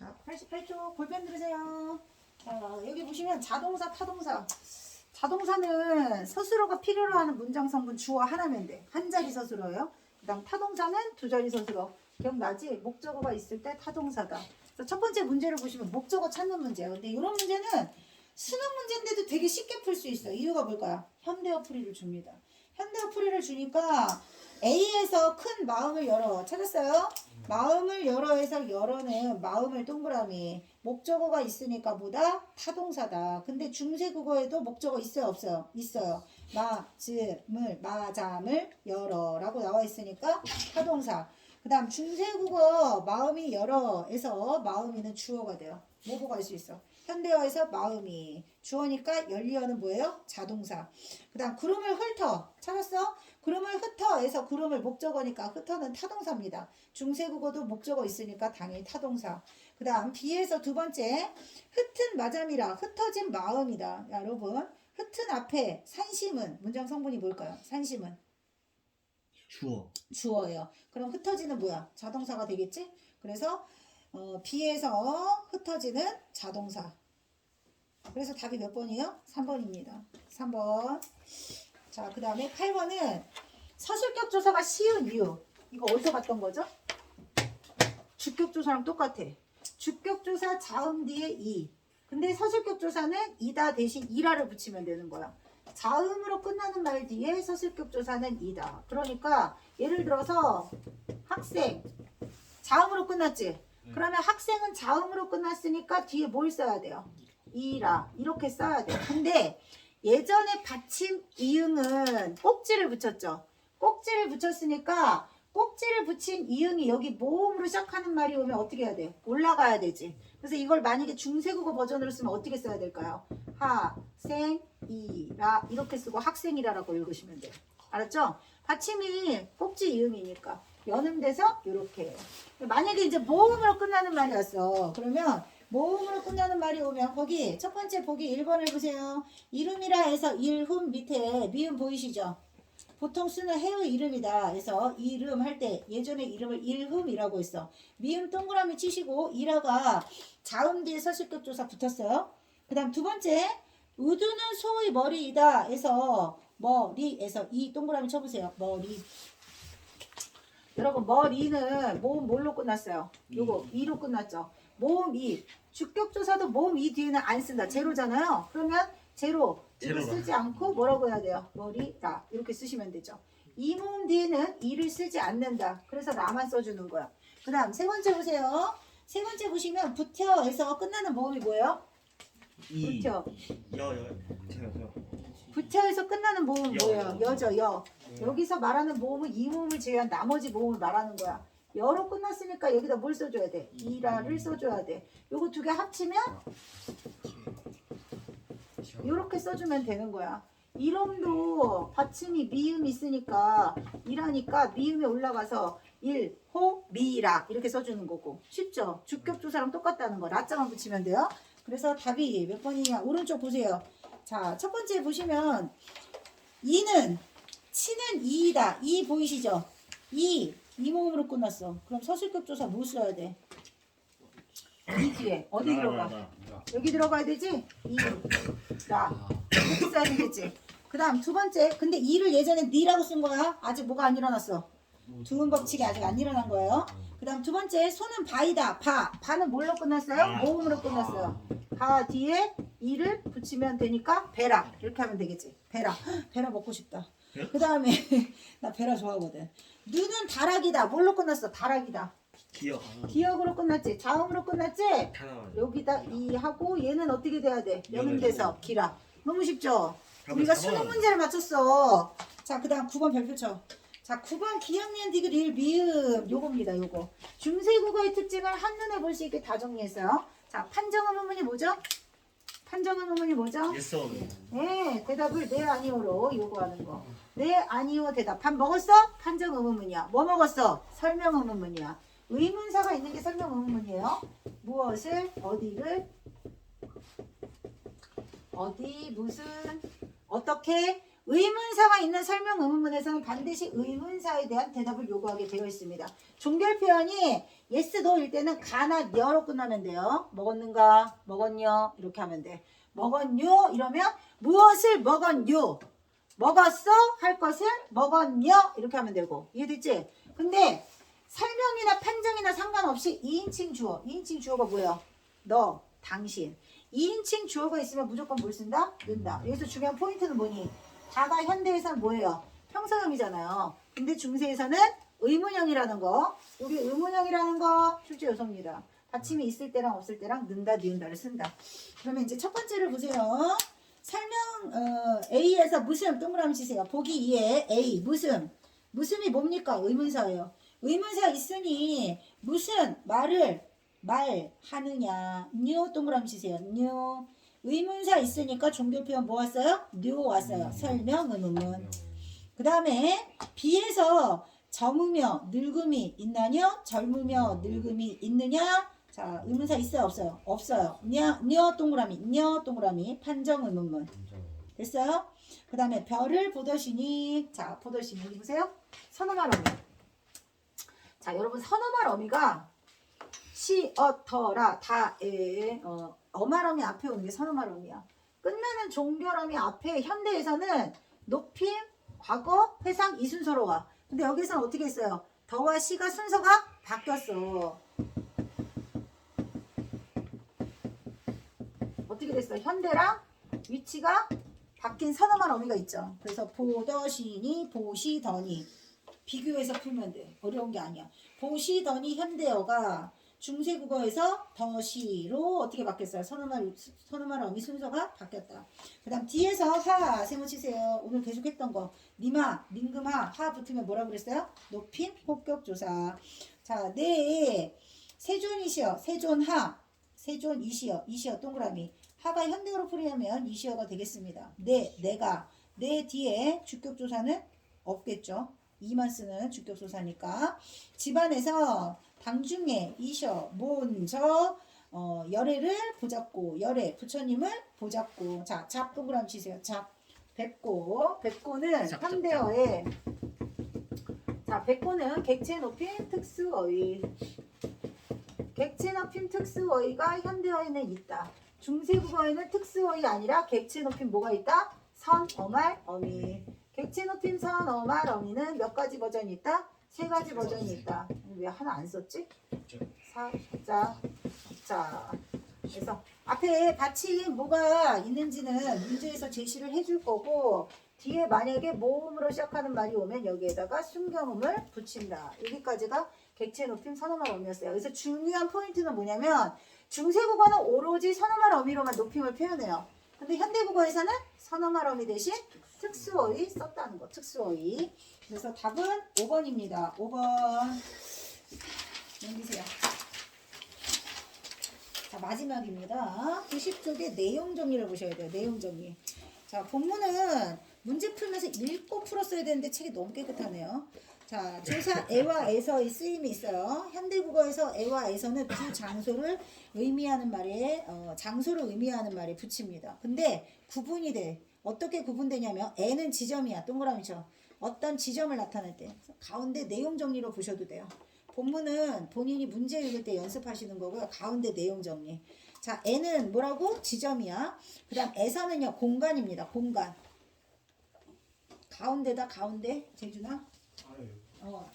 자, 88쪽 골반 들으세요. 자, 여기 보시면 자동사, 타동사. 자동사는 서술어가 필요로 하는 문장 성분 주어 하나면 돼. 한 자리 서술어예요. 그다음 타동사는 두 자리 서술어. 기억나지? 목적어가 있을 때 타동사다. 첫 번째 문제를 보시면 목적어 찾는 문제예요. 근데 이런 문제는 수능 문제인데도 되게 쉽게 풀 수 있어요. 이유가 뭘까요? 현대어 풀이를 줍니다. 현대어 풀이를 주니까 A에서 큰 마음을 열어 찾았어요? 마음을 열어에서 열어는 마음을 동그라미 목적어가 있으니까 보다 타동사다. 근데 중세 국어에도 목적어 있어요 없어요? 있어요. 마즘을 마잠을 열어라고 나와 있으니까 타동사. 그다음 중세 국어 마음이 열어에서 마음이는 주어가 돼요. 뭐뭐가 할수 있어? 현대어에서 마음이 주어니까 열리어는 뭐예요? 자동사. 그다음 구름을 훑어 찾았어? 구름을 흩어에서 구름을 목적어니까 흩어는 타동사입니다. 중세국어도 목적어 있으니까 당연히 타동사. 그 다음 뒤에서 두 번째 흩은 마잠이라 흩어진 마음이다. 야, 여러분 흩은 앞에 산심은 문장 성분이 뭘까요? 산심은 주어 주어예요. 그럼 흩어지는 뭐야? 자동사가 되겠지? 그래서 어, 비에서 흩어지는 자동사. 그래서 답이 몇 번이에요? 3번입니다. 3번. 자, 그 다음에 8번은 서술격 조사가 쉬운 이유. 이거 어디서 봤던 거죠? 주격 조사랑 똑같아. 주격 조사 자음 뒤에 이. 근데 서술격 조사는 이다 대신 이라를 붙이면 되는 거야. 자음으로 끝나는 말 뒤에 서술격 조사는 이다. 그러니까 예를 들어서 학생 자음으로 끝났지. 그러면 학생은 자음으로 끝났으니까 뒤에 뭘 써야 돼요? 이라 이렇게 써야 돼. 근데 예전에 받침 이응은 꼭지를 붙였죠. 꼭지를 붙였으니까 꼭지를 붙인 이응이 여기 모음으로 시작하는 말이 오면 어떻게 해야 돼? 올라가야 되지. 그래서 이걸 만약에 중세국어 버전으로 쓰면 어떻게 써야 될까요? 하생 이라 이렇게 쓰고 학생이라라고 읽으시면 돼요. 알았죠? 받침이 꼭지 이응이니까 연음돼서 이렇게 만약에 이제 모음으로 끝나는 말이 왔어. 그러면 모음으로 끝나는 말이 오면 거기 첫 번째 보기 1번을 보세요. 이름이라 해서 일흠 밑에 미음 보이시죠? 보통 쓰는 해의 이름이다. 해서 이름 할 때 예전에 이름을 일흠이라고 했어. 미음 동그라미 치시고 이라가 자음 뒤에 서술격 조사 붙었어요. 그 다음 두 번째 우두는 소의 머리이다. 해서 머리에서 이 동그라미 쳐보세요. 머리. 여러분 머리는 모음 뭘로 끝났어요? 요거 이로 끝났죠. 모음 이 주격 조사도 모음 이 뒤에는 안 쓴다. 제로잖아요. 그러면 제로 제로라. 쓰지 않고 뭐라고 해야 돼요? 머리라 이렇게 쓰시면 되죠. 이 모음 뒤에는 이를 쓰지 않는다. 그래서 라만 써주는 거야. 그다음 세 번째 보세요. 세 번째 보시면 부텨에서 끝나는 모음이 뭐예요? 이 부텨. 여여 제가 저 부텨에서 끝나는 모음은 여. 뭐예요? 여죠, 여. 여기서 말하는 모음은 이 모음을 제외한 나머지 모음을 말하는 거야. 여로 끝났으니까 여기다 뭘 써줘야 돼? 이라를 써줘야 돼. 요거 두 개 합치면 이렇게 써주면 되는 거야. 이름도 받침이 미음 있으니까 이라니까 미음이 올라가서 일, 호, 미라 이렇게 써주는 거고 쉽죠? 주격조사랑 똑같다는 거 라자만 붙이면 돼요. 그래서 답이 몇 번이냐 오른쪽 보세요. 자 첫 번째 보시면 이는 치는 이이다. 이 보이시죠? 이, 이 모음으로 끝났어. 그럼 서술격 조사 뭐 써야 돼? 이 뒤에 어디 들어가? 여기 들어가야 되지? 이, 나. 이렇게 써야 되겠지? 그 다음 두 번째. 근데 이를 예전에 니라고 쓴 거야. 아직 뭐가 안 일어났어. 두음 법칙이 아직 안 일어난 거예요. 그 다음 두 번째. 손은 바이다. 바. 바는 뭘로 끝났어요? 모음으로 끝났어요. 바 뒤에 이를 붙이면 되니까 베라. 이렇게 하면 되겠지. 베라. 헉, 베라 먹고 싶다. 그 다음에 나 베라 좋아하거든. 눈은 다락이다. 뭘로 끝났어? 다락이다. 기억 기억으로 끝났지. 자음으로 끝났지. 다 나와요. 여기다 이 하고 얘는 어떻게 돼야 돼? 연음돼서 기라. 너무 쉽죠? 답은 우리가 4번. 수능 문제를 맞췄어. 자, 그다음 9번 별표 쳐. 자, 9번 기억니은 디귿 일 미음 요겁니다. 요거. 중세 국어의 특징을 한눈에 볼 수 있게 다 정리했어요. 자, 판정음 의문이 뭐죠? 판정음 의문이 뭐죠? 예스 or 네, 대답을 네 아니오로 요구하는 거. 네 아니오 대답. 밥 먹었어? 판정 의문문이야. 뭐 먹었어? 설명 의문문이야. 의문사가 있는 게 설명 의문문이에요. 무엇을 어디를 어디 무슨 어떻게 의문사가 있는 설명 의문문에서는 반드시 의문사에 대한 대답을 요구하게 되어 있습니다. 종결 표현이 yes, no일 때는 가나 여로 끝나면 돼요. 먹었는가? 먹었냐? 이렇게 하면 돼. 먹었뇨? 이러면 무엇을 먹었뇨? 먹었어? 할 것을 먹었냐? 이렇게 하면 되고. 이해됐지? 근데 설명이나 판정이나 상관없이 2인칭 주어. 2인칭 주어가 뭐야? 너, 당신. 2인칭 주어가 있으면 무조건 뭘 쓴다? 는다. 여기서 중요한 포인트는 뭐니? 다가 현대에서는 뭐예요? 평서형이잖아요. 근데 중세에서는 의문형이라는 거. 여기 의문형이라는 거 출제 요소입니다. 받침이 있을 때랑 없을 때랑 는다, 니은다를 쓴다. 그러면 이제 첫 번째를 보세요. 설명 어, A에서 무슨 동그라미 치세요. 보기 2에 A 무슨 무슨이 뭡니까? 의문사예요. 의문사 있으니 무슨 말을 말하느냐 뉴 동그라미 치세요. 뉴 의문사 있으니까 종교 표현 뭐 왔어요? 뉴 왔어요. 설명 의문문. 그 다음에 B에서 젊으며 늙음이 있나요? 젊으며 늙음이 있느냐? 자 의문사 있어요 없어요? 없어요. 냐, 냐 동그라미 냐 동그라미 판정 의문문. 됐어요? 그 다음에 별을 보더시니 자 보더시니 여기 보세요 선어말 어미 자 여러분 선어말 어미가 시어터라 다 에 어, 어말 어미 앞에 오는 게 선어말 어미야 끝나는 종결 어미 앞에 현대에서는 높임 과거 회상 이 순서로 와 근데 여기서는 어떻게 했어요 더와 시가 순서가 바뀌었어 어떻게 됐어 현대랑 위치가 바뀐 선어말 어미가 있죠. 그래서 보더시니 보시더니 비교해서 풀면 돼. 어려운 게 아니야. 보시더니 현대어가 중세국어에서 더시로 어떻게 바뀌었어요? 선어말 선어말 어미 순서가 바뀌었다. 그 다음 뒤에서 하 세모 치세요. 오늘 계속 했던 거 니마 닝금하 하 붙으면 뭐라고 그랬어요? 높임 폭격조사. 자, 네 세존이시여 세존하 세존이시여 이시여 동그라미 하가 현대어로 풀이하면 이시어가 되겠습니다. 네, 내가 내 뒤에 주격조사는 없겠죠. 이만 쓰는 주격조사니까 집안에서 당중에 이셔 먼저 어, 열애를 보잡고 열애 부처님을 보잡고 자잡 동그라미 치세요. 잡 백고 백고는 현대어에 자 백고는 객체 높임 특수어휘 객체 높임 특수어휘가 현대어에는 있다. 중세국어에는 특수어휘 아니라 객체 높임 뭐가 있다? 선, 어말, 어미. 객체 높임 선, 어말, 어미는 몇 가지 버전이 있다? 세 가지 버전이 있다. 왜 하나 안 썼지? 사, 자, 자. 그래서 앞에 받침 뭐가 있는지는 문제에서 제시를 해줄 거고 뒤에 만약에 모음으로 시작하는 말이 오면 여기에다가 순경음을 붙인다. 여기까지가 객체 높임 선어말 어미였어요. 그래서 중요한 포인트는 뭐냐면 중세 국어는 오로지 선어말 어미로만 높임을 표현해요. 근데 현대 국어에서는 선어말 어미 대신 특수어휘 썼다는 거. 특수어휘. 그래서 답은 5번입니다. 5번. 넘기세요. 자 마지막입니다. 90쪽의 내용 정리를 보셔야 돼요. 내용 정리. 자 본문은 문제 풀면서 읽고 풀었어야 되는데 책이 너무 깨끗하네요. 자 조사 애와 에서의 쓰임이 있어요. 현대 국어에서 애와 에서는 두 장소를 의미하는 말에 어, 장소를 의미하는 말에 붙입니다. 근데 구분이 돼. 어떻게 구분되냐면 애는 지점이야. 동그라미죠. 어떤 지점을 나타낼 때 가운데 내용 정리로 보셔도 돼요. 본문은 본인이 문제 읽을 때 연습하시는 거고요. 가운데 내용 정리. 자, 애는 뭐라고? 지점이야. 그 다음 에서는요, 공간입니다. 공간. 가운데다, 가운데. 재준아? 어.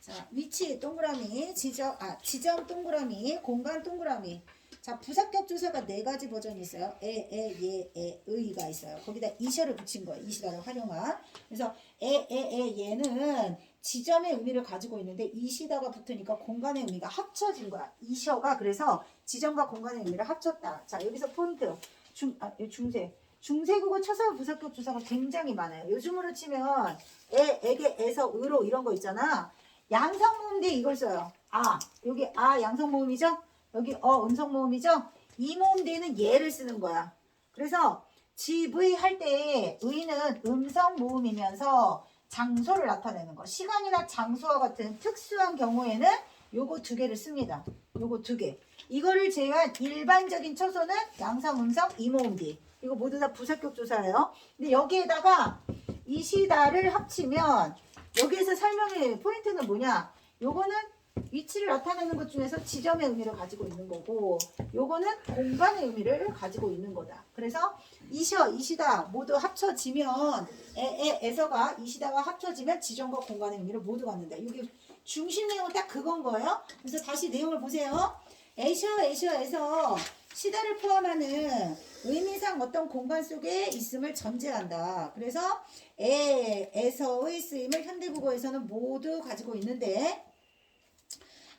자, 위치 동그라미, 지점, 아, 지점 동그라미, 공간 동그라미. 자, 부사격 조사가 네 가지 버전이 있어요. 에, 에, 예, 에, 의가 있어요. 거기다 이셔를 붙인 거예요. 이시다를 활용한. 그래서 에, 에, 에, 얘는 지점의 의미를 가지고 있는데 이시다가 붙으니까 공간의 의미가 합쳐진 거야. 이셔가 그래서 지점과 공간의 의미를 합쳤다. 자, 여기서 포인트. 중, 아, 이 중세. 중세국어 초사 부사격 조사가 굉장히 많아요. 요즘으로 치면 에, 에게, 에서, 의로 이런 거 있잖아. 양성 모음 뒤에 이걸 써요. 아, 여기 아 양성 모음이죠? 여기 어 음성 모음이죠? 이 모음 뒤에는 예를 쓰는 거야. 그래서 집의 할때 의는 음성 모음이면서 장소를 나타내는 거. 시간이나 장소와 같은 특수한 경우에는 요거 두 개를 씁니다. 요거 두 개. 이거를 제외한 일반적인 초소는 양성, 음성, 이모음 뒤. 이거 모두 다 부사격 조사예요. 근데 여기에다가 이시다를 합치면 여기에서 설명의 포인트는 뭐냐? 요거는 위치를 나타내는 것 중에서 지점의 의미를 가지고 있는 거고 요거는 공간의 의미를 가지고 있는 거다. 그래서 이셔, 이시다 모두 합쳐지면 에, 에, 에서가 이시다가 합쳐지면 지점과 공간의 의미를 모두 갖는다. 이게 중심 내용은 딱 그건 거예요. 그래서 다시 내용을 보세요. 에셔, 에셔 에서 시다를 포함하는 의미상 어떤 공간 속에 있음을 전제한다. 그래서 에, 에서의 쓰임을 현대국어에서는 모두 가지고 있는데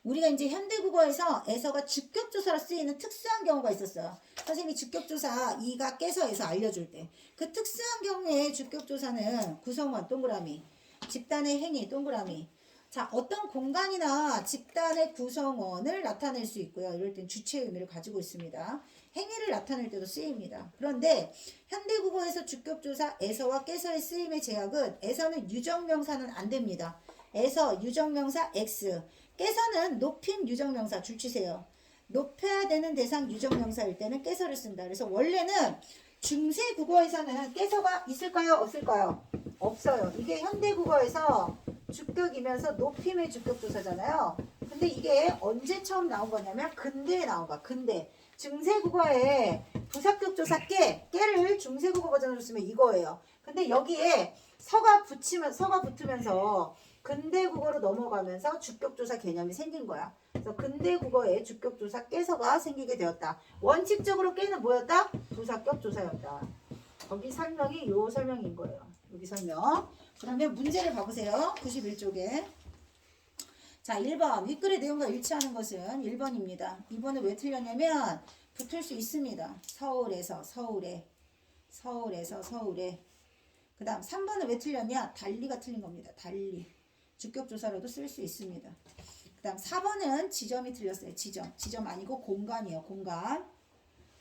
우리가 이제 현대국어에서 에서가 주격조사로 쓰이는 특수한 경우가 있었어요. 선생님이 주격조사 이가 깨서 에서 알려줄 때 그 특수한 경우에 주격조사는 구성원 동그라미, 집단의 행위 동그라미. 자 어떤 공간이나 집단의 구성원을 나타낼 수 있고요. 이럴 땐 주체 의미를 가지고 있습니다. 행위를 나타낼 때도 쓰입니다. 그런데 현대국어에서 주격조사 에서와 깨서의 쓰임의 제약은 에서는 유정명사는 안 됩니다. 에서 유정명사 X 깨서는 높임 유정명사 줄치세요. 높여야 되는 대상 유정명사일 때는 깨서를 쓴다. 그래서 원래는 중세 국어에서는 깨서가 있을까요? 없을까요? 없어요. 이게 현대 국어에서 주격이면서 높임의 주격 조사잖아요. 근데 이게 언제 처음 나온 거냐면 근대에 나온 거야. 근대. 중세 국어에 부사격 조사 깨 깨를 중세 국어 버전으로 쓰면 이거예요. 근데 여기에 서가 붙이면 서가 붙으면서 근대 국어로 넘어가면서 주격 조사 개념이 생긴 거야. 그래서 근대 국어에 주격 조사 깨서가 생기게 되었다. 원칙적으로 깨는 뭐였다? 부사격 조사였다. 거기 설명이 요 설명인 거예요. 여기 설명. 그러면 문제를 봐보세요. 91쪽에. 자, 1번. 윗글의 내용과 일치하는 것은 1번입니다. 2번은 왜 틀렸냐면 붙을 수 있습니다. 서울에서 서울에. 서울에서 서울에. 그 다음 3번은 왜 틀렸냐? 달리가 틀린 겁니다. 달리. 주격조사로도 쓸 수 있습니다. 그 다음 4번은 지점이 틀렸어요. 지점. 지점 아니고 공간이요. 공간.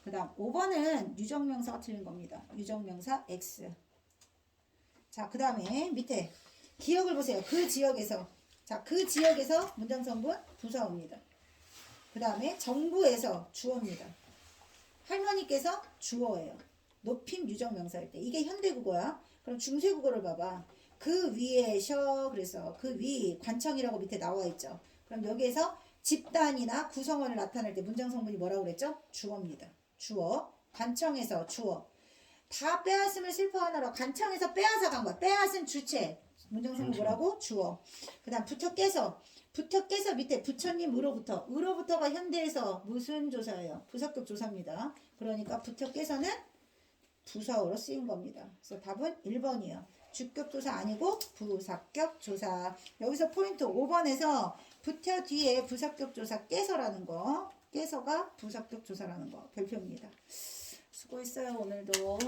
그 다음 5번은 유정명사가 틀린 겁니다. 유정명사 X. 자, 그 다음에 밑에 기억을 보세요. 그 지역에서. 자, 그 지역에서 문장 성분 부사입니다. 그 다음에 정부에서 주어입니다. 할머니께서 주어예요. 높임 유정명사일 때. 이게 현대국어야. 그럼 중세국어를 봐봐. 그 위에 셔 그래서 그 위 관청이라고 밑에 나와 있죠. 그럼 여기에서 집단이나 구성원을 나타낼 때 문장 성분이 뭐라고 그랬죠? 주어입니다. 주어. 관청에서 주어. 다 빼앗음을 슬퍼하느라 관청에서 빼앗아 간 거야. 빼앗은 주체. 그렇죠. 뭐라고? 주어. 그 다음 붙어 깨서 붙어 깨서 밑에 부처님 으로부터 으로부터가 현대에서 무슨 조사예요? 부사격 조사입니다. 그러니까 붙어 깨서는 부사어로 쓰인 겁니다. 그래서 답은 1번이에요. 주격 조사 아니고 부사격 조사. 여기서 포인트 5번에서 붙여 뒤에 부사격 조사 깨서라는 거. 깨서가 부사격 조사라는 거. 별표입니다. 수고했어요, 오늘도.